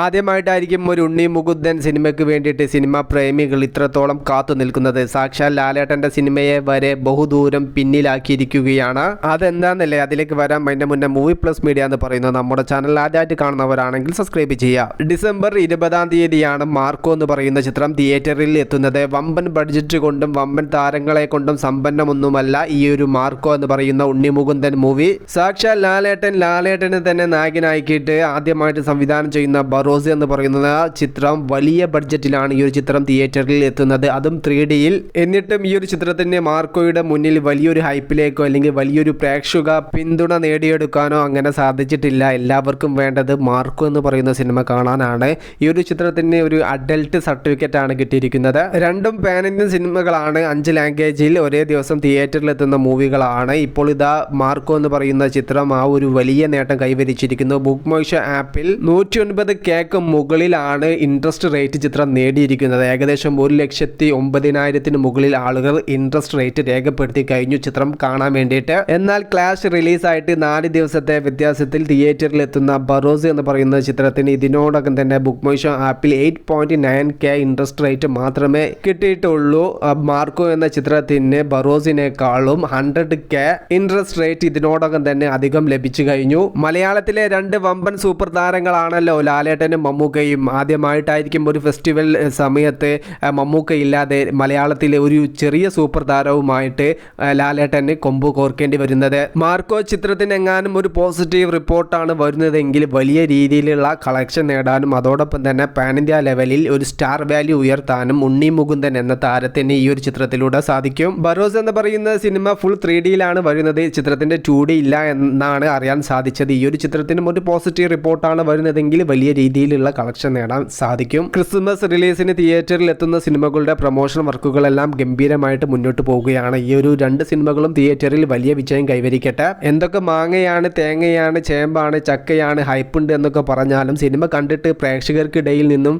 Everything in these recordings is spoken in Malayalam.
ആദ്യമായിട്ടായിരിക്കും ഒരു ഉണ്ണി മുകുന്ദൻ സിനിമയ്ക്ക് വേണ്ടിയിട്ട് സിനിമാ പ്രേമികൾ ഇത്രത്തോളം കാത്തു നിൽക്കുന്നത്. സാക്ഷാൽ ലാലേട്ടന്റെ സിനിമയെ വരെ ബഹുദൂരം പിന്നിലാക്കിയിരിക്കുകയാണ്. അതെന്താന്നല്ലേ? അതിലേക്ക് വരാൻ അതിന്റെ മുന്നേ മൂവി പ്ലസ് മീഡിയ എന്ന് പറയുന്നത് നമ്മുടെ ചാനൽ. ആദ്യമായിട്ട് കാണുന്നവരാണെങ്കിൽ സബ്സ്ക്രൈബ് ചെയ്യുക. ഡിസംബർ ഇരുപതാം തീയതിയാണ് മാർക്കോ എന്ന് പറയുന്ന ചിത്രം തിയേറ്ററിൽ എത്തുന്നത്. വമ്പൻ ബഡ്ജറ്റ് കൊണ്ടും വമ്പൻ താരങ്ങളെ കൊണ്ടും സമ്പന്നമൊന്നുമല്ല ഈ ഒരു മാർക്കോ എന്ന് പറയുന്ന ഉണ്ണി മുകുന്ദൻ മൂവി സാക്ഷാൽ ലാലേട്ടൻ ലാലേട്ടനെ തന്നെ നായകനാക്കിയിട്ട് ആദ്യമായിട്ട് സംവിധാനം ചെയ്യുന്ന ബറോസ് എന്ന് പറയുന്ന ചിത്രം വലിയ ബഡ്ജറ്റിലാണ് ഈ ഒരു ചിത്രം തിയേറ്ററിൽ എത്തുന്നത്. അതും ത്രീ ഡിയിൽ. എന്നിട്ടും ഈ ഒരു ചിത്രത്തിന്റെ മാർക്കോയുടെ മുന്നിൽ വലിയൊരു ഹൈപ്പിലേക്കോ അല്ലെങ്കിൽ വലിയൊരു പ്രേക്ഷക പിന്തുണ നേടിയെടുക്കാനോ അങ്ങനെ സാധിച്ചിട്ടില്ല. എല്ലാവർക്കും വേണ്ടത് മാർക്കോ എന്ന് പറയുന്ന സിനിമ കാണാനാണ്. ഈ ഒരു ചിത്രത്തിന് ഒരു അഡൽട്ട് സർട്ടിഫിക്കറ്റ് ആണ് കിട്ടിയിരിക്കുന്നത്. രണ്ടും പാൻ ഇന്ത്യൻ സിനിമകളാണ്. അഞ്ച് ലാംഗ്വേജിൽ ഒരേ ദിവസം തിയേറ്ററിൽ എത്തുന്ന മൂവികളാണ്. ഇപ്പോൾ ഇതാ മാർക്കോ എന്ന് പറയുന്ന ചിത്രം ആ ഒരു വലിയ നേട്ടം കൈവരിച്ചിരിക്കുന്നു. ബുക്ക് മോയ്ഷ ആപ്പിൽ നൂറ്റി ഒൻപത് കേക്ക് മുകളിലാണ് ഇൻട്രസ്റ്റ് റേറ്റ് ചിത്രം നേടിയിരിക്കുന്നത്. ഏകദേശം ഒരു ലക്ഷത്തി ഒമ്പതിനായിരത്തിന് മുകളിൽ ആളുകൾ ഇൻട്രസ്റ്റ് റേറ്റ് രേഖപ്പെടുത്തി കഴിഞ്ഞു ചിത്രം കാണാൻ വേണ്ടിയിട്ട്. എന്നാൽ ക്ലാഷ് റിലീസായിട്ട് നാല് ദിവസത്തെ വ്യത്യാസത്തിൽ തിയേറ്ററിൽ എത്തുന്ന ബറോസ് എന്ന് പറയുന്ന ചിത്രത്തിന് ഇതിനോടകം തന്നെ ബുക്ക് മൈഷോ ആപ്പിൽ eight point nine K interest rate മാത്രമേ കിട്ടിയിട്ടുള്ളൂ. മാർക്കോ എന്ന ചിത്രത്തിന് ബറോസിനേക്കാളും ഹൺഡ്രഡ് കെ ഇൻട്രസ്റ്റ് റേറ്റ് ഇതിനോടകം തന്നെ അധികം ലഭിച്ചു കഴിഞ്ഞു. മലയാളത്തിലെ രണ്ട് വമ്പൻ സൂപ്പർ താരങ്ങളാണല്ലോ ലാലേട്ടനും മമ്മൂക്കയും ആദ്യമായിട്ടായിരിക്കും ഒരു ഫെസ്റ്റിവൽ സമയത്ത് മമ്മൂക്ക ഇല്ലാതെ മലയാളത്തിലെ ഒരു ചെറിയ സൂപ്പർ താരവുമായിട്ട് ലാലേട്ടന് കൊമ്പ് കോർക്കേണ്ടി വരുന്നത്. മാർക്കോ ചിത്രത്തിന് എങ്ങാനും ഒരു പോസിറ്റീവ് റിപ്പോർട്ടാണ് വരുന്നതെങ്കിൽ വലിയ രീതിയിലുള്ള കളക്ഷൻ നേടാനും അതോടൊപ്പം തന്നെ പാൻ ഇന്ത്യ ലെവലിൽ ഒരു സ്റ്റാർ വാല്യൂ ഉയർത്താനും ഉണ്ണി മുകുന്ദൻ എന്ന താരത്തിന് ഈ ഒരു ചിത്രത്തിലൂടെ സാധിക്കും. ബറോസ് എന്ന് പറയുന്ന സിനിമ ഫുൾ ത്രീ ഡിയിലാണ് വരുന്നത് ചിത്രത്തിന്റെ ടു ഡി ഇല്ല എന്നാണ് അറിയാൻ സാധിച്ചത്. ഈ ഒരു ചിത്രത്തിനും ഒരു പോസിറ്റീവ് റിപ്പോർട്ടാണ് വരുന്നതെങ്കിൽ വലിയ രീതിയിലുള്ള കളക്ഷൻ നേടാൻ സാധിക്കും. ക്രിസ്മസ് റിലീസിന് തിയേറ്ററിൽ എത്തുന്ന സിനിമകളുടെ പ്രൊമോഷൻ വർക്കുകളെല്ലാം ഗംഭീരമായിട്ട് മുന്നോട്ട് പോവുകയാണ്. ഈ ഒരു രണ്ട് സിനിമകളും തിയേറ്ററിൽ വലിയ വിജയം കൈവരിക്കട്ടെ. എന്തൊക്കെ മാങ്ങയാണ് തേങ്ങയാണ് ചേമ്പാണ് ചക്കയാണ് ഹൈപ്പുണ്ട് എന്നൊക്കെ പറഞ്ഞാലും സിനിമ കണ്ടിട്ട് പ്രേക്ഷകർക്കിടയിൽ നിന്നും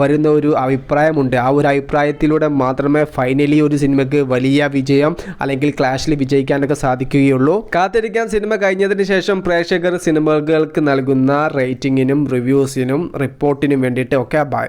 വരുന്ന ഒരു അഭിപ്രായമുണ്ട്. ആ ഒരു അഭിപ്രായത്തിലൂടെ മാത്രമേ ഫൈനലി ഒരു സിനിമയ്ക്ക് വലിയ വിജയം അല്ലെങ്കിൽ ക്ലാഷിൽ വിജയിക്കാനൊക്കെ സാധിക്കുകയുള്ളൂ. കാത്തിരിക്കാൻ സിനിമ കഴിഞ്ഞതിന് ശേഷം പ്രേക്ഷകർ സിനിമകൾക്ക് നൽകുന്ന റേറ്റിംഗിനും റിവ്യൂസിനും റിപ്പോർട്ടിനും വേണ്ടിയിട്ട് ഓക്കെ ബൈ